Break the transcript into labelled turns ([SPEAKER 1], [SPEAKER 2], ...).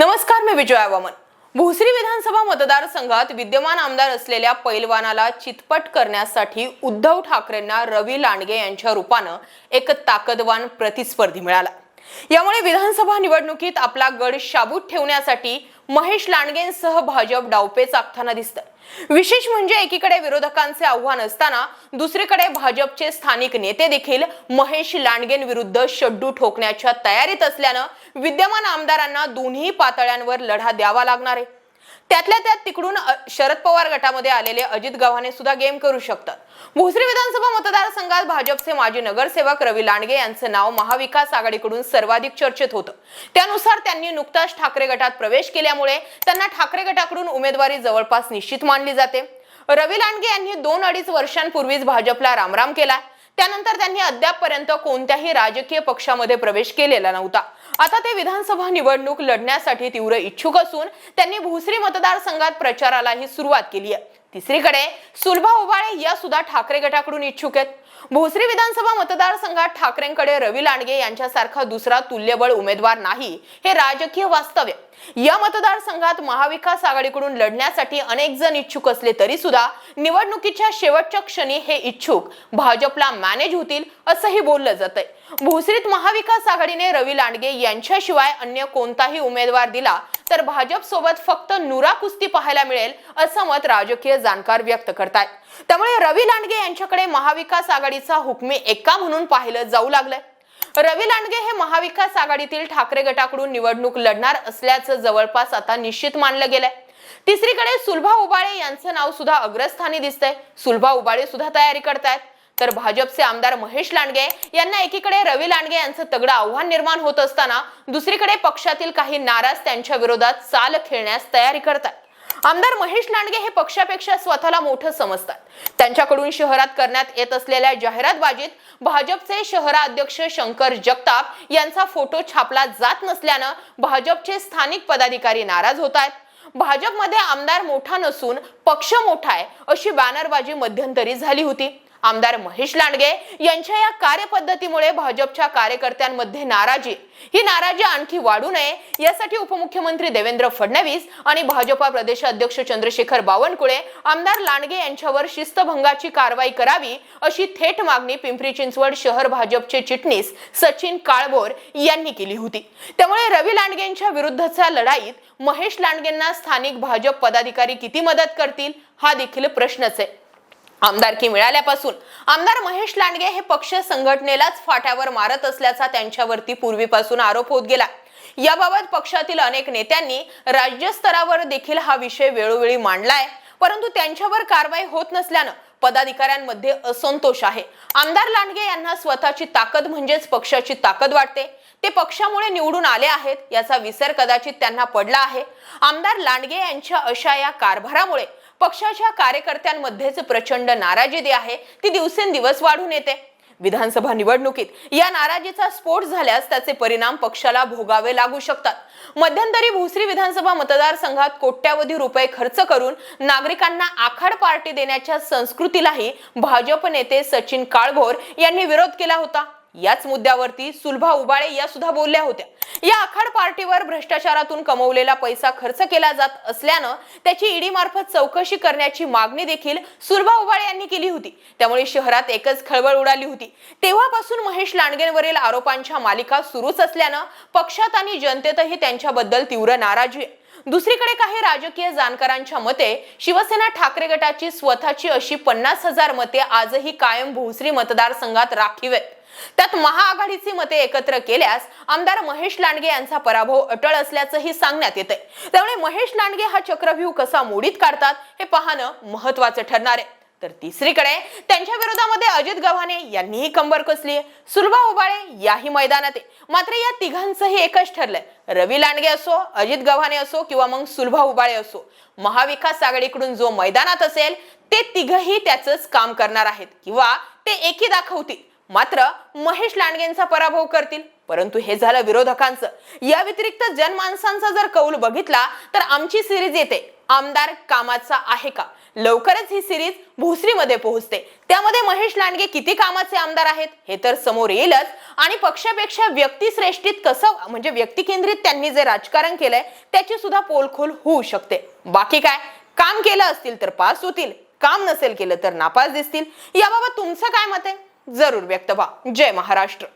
[SPEAKER 1] नमस्कार मी विजया वामन. भोसरी विधानसभा मतदारसंघात विद्यमान आमदार असलेल्या पैलवानाला चितपट करण्यासाठी उद्धव ठाकरेंना रवी लांडगे यांच्या रूपानं एक ताकदवान प्रतिस्पर्धी मिळाला. यामुळे विधानसभा निवडणुकीत आपला गड शाबूत ठेवण्यासाठी महेश लांडगेंसह भाजप डावपेच आखताना दिसतं विशेष म्हणजे एकीकडे विरोधकांचे आव्हान असताना दुसरीकडे भाजपचे स्थानिक नेते देखील महेश लांडगेंविरुद्ध शड्डू ठोकण्याच्या तयारीत असल्यानं विद्यमान आमदारांना दोन्ही पातळ्यांवर लढा द्यावा लागणार आहे. त्यातल्या त्यात तिकडून शरद पवार गटामध्ये आलेले अजित गव्हाणे सुद्धा गेम करू शकतात. भोसरी विधानसभा मतदारसंघात भाजपचे माजी नगरसेवक रवी लांडगे यांचं नाव महाविकास आघाडीकडून सर्वाधिक चर्चेत होतं. त्यानुसार त्यांनी नुकताच ठाकरे गटात प्रवेश केल्यामुळे त्यांना ठाकरे गटाकडून उमेदवारी जवळपास निश्चित मानली जाते. रवी लांडगे यांनी दोन अडीच वर्षांपूर्वीच भाजपला रामराम केला त्यानंतर त्यांनी अद्यापपर्यंत कोणत्याही राजकीय पक्षामध्ये प्रवेश केलेला नव्हता. आता ते विधानसभा निवडणूक लढण्यासाठी तीव्र इच्छुक असून त्यांनी भोसरी मतदारसंघात प्रचारालाही सुरुवात केली आहे. तिसरीकडे सुलभा उबाळे या सुद्धा ठाकरे गटाकडून इच्छुक आहेत. भोसरी विधानसभा मतदारसंघात ठाकरेंकडे रवी लांडगे यांच्यासारखा दुसरा तुल्यबळ उमेदवार नाही हे राजकीय वास्तव्य. या मतदारसंघात महाविकास आघाडीकडून लढण्यासाठी अनेक जण इच्छुक असले तरी सुद्धा निवडणुकीच्या शेवटच्या क्षणी हे इच्छुक भाजपला मॅनेज होतील असंही बोललं जातंय. भोसरीत महाविकास आघाडीने रवी लांडगे यांच्याशिवाय अन्य कोणताही उमेदवार दिला तर भाजप सोबत फक्त नुरा कुस्ती पाहायला मिळेल असं मत राजकीय जाणकार व्यक्त करतायत. त्यामुळे रवी लांडगे यांच्याकडे महाविकास आघाडीचा हुकमी एका म्हणून पाहिलं जाऊ लागलंय. रवी लांडगे हे महाविकास आघाडीतील ठाकरे गटाकडून निवडणूक लढणार असल्याचं जवळपास आता निश्चित मानलं गेलंय. तिसरीकडे सुलभा उबाळे यांचं नाव सुद्धा अग्रस्थानी दिसतंय. सुलभा उबाळे सुद्धा तयारी करतायत. तर भाजपचे आमदार महेश लांडगे यांना एकीकडे रवी लांडगे यांचं तगडं आव्हान निर्माण होत असताना दुसरीकडे पक्षातील काही नाराज त्यांच्या विरोधात चाल खेळण्यास तयारी करतात. आमदार महेश लांडगे हे पक्षापेक्षा स्वतःला मोठं समजतात. त्यांच्याकडून शहरात करण्यात येत असलेल्या जाहिरातबाजीत भाजपचे शहराध्यक्ष शंकर जगताप यांचा फोटो छापला जात नसल्यानं भाजपचे स्थानिक पदाधिकारी नाराज होत आहेत. भाजपमध्ये आमदार मोठा नसून पक्ष मोठा आहे अशी बॅनरबाजी मध्यंतरी झाली होती. आमदार महेश लांडगे यांच्या या कार्यपद्धतीमुळे भाजपच्या कार्यकर्त्यांमध्ये नाराजी. ही नाराजी आणखी वाढू नये यासाठी उपमुख्यमंत्री देवेंद्र फडणवीस आणि भाजपा प्रदेशाध्यक्ष चंद्रशेखर बावनकुळे आमदार लांडगे यांच्यावर शिस्तभंगाची कारवाई करावी अशी थेट मागणी पिंपरी चिंचवड शहर भाजपचे चिटणीस सचिन काळभोर यांनी केली होती. त्यामुळे रवी लांडगेंच्या विरुद्धच्या लढाईत महेश लांडगेंना स्थानिक भाजप पदाधिकारी किती मदत करतील हा देखील प्रश्नच आहे. आमदारकी मिळाल्यापासून आमदार महेश लांडगे हे पक्ष संघटनेलाच फाट्यावर मारत असल्याचा त्यांच्यावरती पूर्वीपासून आरोप होत गेला. याबाबत पक्षातील अनेक नेत्यांनी राज्यस्तरावर देखील हा विषय वेळोवेळी मांडलाय. परंतु त्यांच्यावर कारवाई होत नसल्यानं पदाधिकाऱ्यांमध्ये असंतोष आहे. आमदार लांडगे यांना स्वतःची ताकद म्हणजेच पक्षाची ताकद वाटते. ते पक्षामुळे निवडून आले आहेत याचा विसर कदाचित त्यांना पडला आहे. आमदार लांडगे यांच्या अशा या कारभारामुळे पक्षाच्या कार्यकर्त्यांमध्येच प्रचंड नाराजी जी आहे. ती दिवसेंदिवस वाढून येते. विधानसभा निवडणुकीत या नाराजीचा स्फोट झाल्यास त्याचे परिणाम पक्षाला भोगावे लागू शकतात. मध्यंतरी भोसरी विधानसभा मतदारसंघात कोट्यावधी रुपये खर्च करून नागरिकांना आखाड पार्टी देण्याच्या संस्कृतीलाही भाजप नेते सचिन काळभोर यांनी विरोध केला होता. याच मुद्द्यावरती सुलभा उबाळे या सुद्धा बोलल्या होत्या. या आखाड पार्टीवर भ्रष्टाचारातून कमवलेला पैसा खर्च केला जात असल्यानं त्याची ईडी मार्फत चौकशी करण्याची मागणी देखील सुलभा उबाळे यांनी केली होती. त्यामुळे शहरात एकच खळबळ उडाली होती. तेव्हापासून महेश लांडगेंवरील आरोपांच्या मालिका सुरूच असल्यानं पक्षात आणि जनतेतही त्यांच्याबद्दल तीव्र नाराजी आहे दुसरीकडे काही राजकीय जाणकारांच्या मते शिवसेना ठाकरे गटाची स्वतःची अशी पन्नास हजार मते आजही कायम भोसरी मतदारसंघात राखीव आहेत त्यात महाआघाडीची मते एकत्र केल्यास आमदार महेश लांडगे यांचा पराभव अटळ असल्याचंही सांगण्यात येते त्यामुळे महेश लांडगे हा चक्रव्यूह कसा मोडीत काढतात हे पाहणं महत्वाचं ठरणार आहे. तर तिसरीकडे त्यांच्या विरोधामध्ये अजित गव्हाणे यांनीही कंबर कसली सुलभा उबाळे याही मैदानात आहे. मात्र या तिघांचंही एकच ठरलंय. रवी लांडगे असो अजित गव्हाणे असो किंवा मग सुलभा उबाळे असो महाविकास आघाडीकडून जो मैदानात असेल ते तिघही त्याचंच काम करणार आहेत किंवा ते एकी दाखवतील. मात्र महेश लांडगेंचा पराभव करतील. परंतु हे झालं विरोधकांचं. या व्यतिरिक्त जनमानसांचा जर कौल बघितला तर आमची सिरीज येते. आमदार कामाचा आहे का? लवकरच ही सिरीज भोसरीमध्ये पोहोचते. त्यामध्ये महेश लांडगे किती कामाचे आमदार आहेत हे तर समोर येईलच. आणि पक्षापेक्षा व्यक्तिश्रेष्ठीत कसं म्हणजे व्यक्तिकेंद्रित त्यांनी जे राजकारण केलंय त्याची सुद्धा पोलखोल होऊ शकते. बाकी काय? काम केलं असतील तर पास होतील. काम नसेल केलं तर नापास दिसतील. याबाबत तुमचं काय मत आहे? जरूर व्यक्त व्हा. जय महाराष्ट्र.